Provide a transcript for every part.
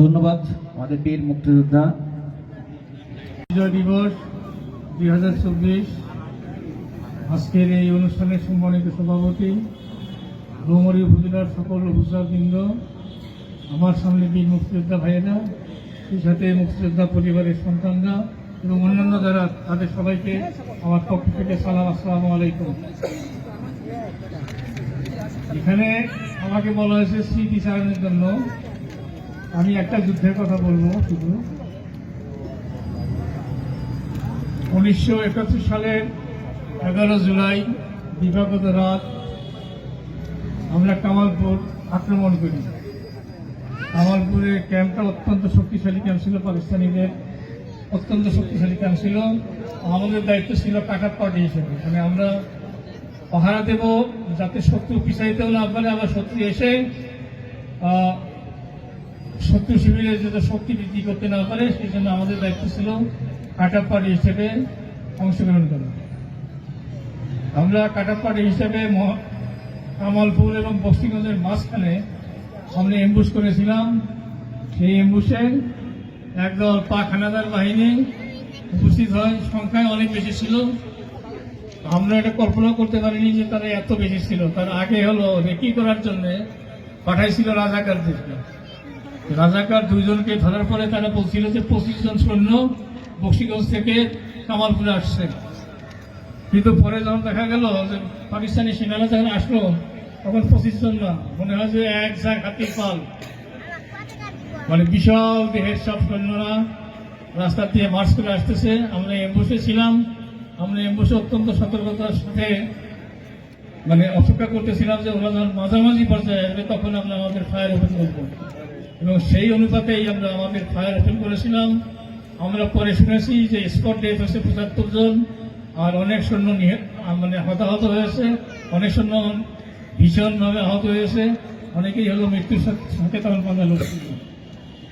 ধন্যবাদ আমাদের বীর মুক্তিযোদ্ধা। বিজয় দিবস দুই হাজার চব্বিশ, আজকের এই অনুষ্ঠানের সম্মানিত সভাপতি, রৌমরি উপজেলার সকল উপজেলাবৃন্দ, আমার সামনে বীর মুক্তিযোদ্ধা ভাইয়েরা, সেই সাথে মুক্তিযোদ্ধা পরিবারের সন্তানরা এবং অন্যান্য যারা, তাদের সবাইকে আমার পক্ষ থেকে সালাম, আসসালামু আলাইকুম। এখানে আমাকে বলা হয়েছে স্মৃতিচারণের জন্য। আমি একটা যুদ্ধের কথা বলব শুধু। উনিশশো একাত্তর সালের এগারো জুলাই দিবাগত রাত আমরা কামালপুর আক্রমণ করি। কামালপুরের ক্যাম্পটা অত্যন্ত শক্তিশালী ক্যাম্প ছিল, পাকিস্তানিদের অত্যন্ত শক্তিশালী ক্যাম্প ছিল। আমাদের দায়িত্ব ছিল কাটার পার্টি হিসেবে। মানে আমরা পাহারা দেব যাতে শত্রু পিছাইতেও না পারে, আবার শত্রু এসে আহ, শত্রু শিবিরে যাতে শক্তি বৃদ্ধি করতে না পারে সেই জন্য আমাদের দায়িত্ব ছিল কাটাপ হিসেবে অংশগ্রহণ করা। আমরা কাটাপ হিসেবে কামালপুর এবং বস্তিগঞ্জের মাঝখানে আমরা এম্বুশ করেছিলাম। সেই এম্বুশে একদল পাক হানাদার বাহিনী উপস্থিত হয়। সংখ্যায় অনেক বেশি ছিল। আমরা এটা কল্পনা করতে পারিনি যে তারা এত বেশি ছিল। তার আগে হলো রেকি করার জন্য পাঠাইছিল রাজাকারদেরকে। রাজাকার দুইজনকে ধরার পরে তারা বলছিল যে পঁচিশ জন সৈন্য বক্সিগঞ্জ থেকে কামালপুরে আসছে। কিন্তু পরে যখন দেখা গেল যে পাকিস্তানি সেনারা যখন আসলো, তখন পঁচিশ জন না, মনে হয় যে এক ঝাঁক হাতির পাল। মানে বিশাল দেহের সব সৈন্যরা রাস্তা দিয়ে মার্চ করে আসতেছে। আমরা এম্বুসে ছিলাম। আমরা এম্বুসে অত্যন্ত সতর্কতার সাথে মানে অপেক্ষা করতেছিলাম যে ওরা যখন মাঝামাঝি পর্যায়ে আসবে, তখন আমরা আমাদের ফায়ার ওপেন করব এবং সেই অনুপাতেই আমরা আমাদের ফায়ার ওপেন করেছিলাম। আমরা পরে শুনেছি যে স্পট ডেথ হয়েছে পঁচাত্তর জন, আর অনেক সৈন্য মানে হতাহত হয়েছে, অনেক সৈন্য ভীষণভাবে আহত হয়েছে। অনেকেই হলো মৃত্যুর সাথে তখন পাঞ্জা লড়ছিল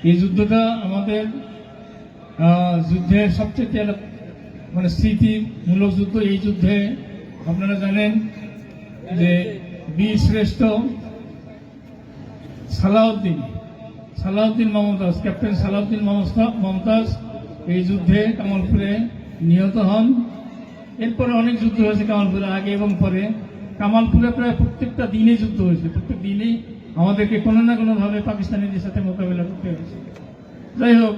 এই যুদ্ধটা আমাদের যুদ্ধের সবচেয়ে মানে স্মৃতিমূলক যুদ্ধ এই যুদ্ধে। আপনারা জানেন যে বীর শ্রেষ্ঠ সালাউদ্দিন সালাউদ্দিন মমতাজ, ক্যাপ্টেন সালাউদ্দিন মমতা- মমতাজ, এই যুদ্ধে কামালপুরে নিহত হন। এরপরে অনেক যুদ্ধ হয়েছে কামালপুরে আগে এবং পরে। কামালপুরে প্রায় প্রত্যেকটা দিনে যুদ্ধ হয়েছে। প্রত্যেক দিনই আমাদেরকে কোনো না কোনোভাবে পাকিস্তানিদের সাথে মোকাবিলা করতে হয়েছে। যাই হোক,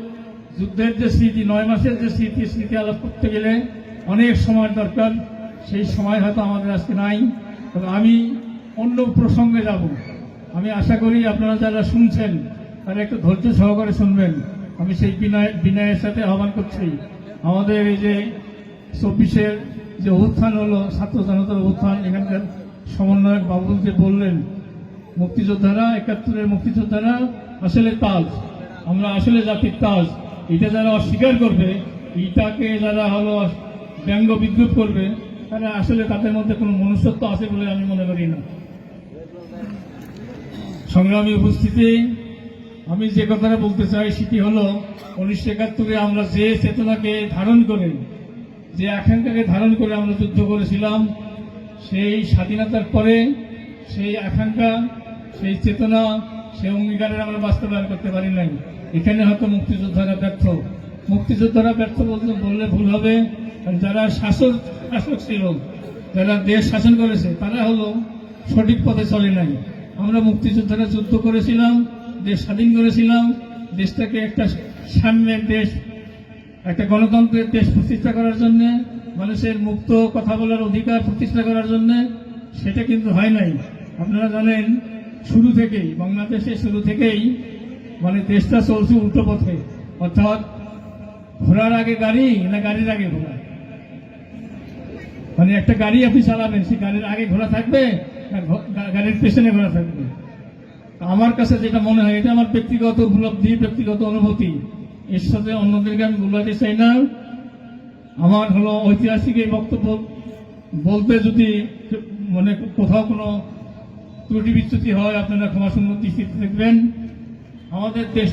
যুদ্ধের যে স্মৃতি, নয় মাসের যে স্মৃতি স্মৃতি আলাপ করতে গেলে অনেক সময় দরকার। সেই সময় হয়তো আমাদের আজকে নাই। তবে আমি অন্য প্রসঙ্গে যাব। আমি আশা করি আপনারা যারা শুনছেন তারা একটু ধৈর্য সহকারে শুনবেন। আমি সেই বিনয়, বিনয়ের সাথে আহ্বান করছি। আমাদের এই যে চব্বিশের যে উত্থান হলো, ছাত্র জনতার উত্থান এখানকার সমন্বয়ক বাবুল যে বললেন, মুক্তিযোদ্ধারা, একাত্তরের মুক্তিযোদ্ধারা, আসলে তাজ। আমরা আসলে জাতির তাজ। এটা যারা অস্বীকার করবে, এটাকে যারা হলো ব্যঙ্গ বিদ্রুপ করবে, তারা আসলে তাদের মধ্যে কোনো মনুষ্যত্ব আছে বলে আমি মনে করি না। সংগ্রামী উপস্থিতি আমি যে কথাটা বলতে চাই সেটি হলো, উনিশশো একাত্তরে আমরা যে চেতনাকে ধারণ করে, যে আকাঙ্ক্ষাকে ধারণ করে আমরা যুদ্ধ করেছিলাম, সেই স্বাধীনতার পরে সেই আকাঙ্ক্ষা, সেই চেতনা, সেই অঙ্গীকারের আমরা বাস্তবায়ন করতে পারি নাই। এখানে হয়তো মুক্তিযোদ্ধারা ব্যর্থ। মুক্তিযোদ্ধারা ব্যর্থ বলতে বললে ভুল হবে। যারা শাসক শাসক ছিল, যারা দেশ শাসন করেছে, তারা হলো সঠিক পথে চলে নাই। আমরা মুক্তিযোদ্ধারা যুদ্ধ করেছিলাম দেশ স্বাধীন করেছিলাম, দেশটাকে একটা সাম্যের দেশ, একটা গণতন্ত্রের দেশ প্রতিষ্ঠা করার জন্য, মানুষের মুক্ত কথা বলার অধিকার প্রতিষ্ঠা করার জন্য, সেটা কিন্তু হয় নাই। আপনারা জানেন, শুরু থেকেই বাংলাদেশে শুরু থেকেই মানে দেশটা চলছে উল্টো পথে। অর্থাৎ, ঘোড়ার আগে গাড়ি না গাড়ির আগে ঘোড়া? মানে একটা গাড়ি আপনি চালাবেন, সেই গাড়ির আগে ঘোড়া থাকবে না গাড়ির পেছনে ঘোড়া থাকবে? আমার কাছে যেটা মনে হয়, এটা আমার ব্যক্তিগত উপলব্ধি, ব্যক্তিগত অনুভূতি। এর সাথে অন্যদেরকে আমি বলাতে চাই না। আমার হলো ঐতিহাসিক এই বক্তব্য বলতে যদি মানে কোথাও কোনো ত্রুটি বিচ্যুতি হয়, আপনারা ক্ষমাসুন্দর দৃষ্টিতে দেখবেন। আমাদের দেশ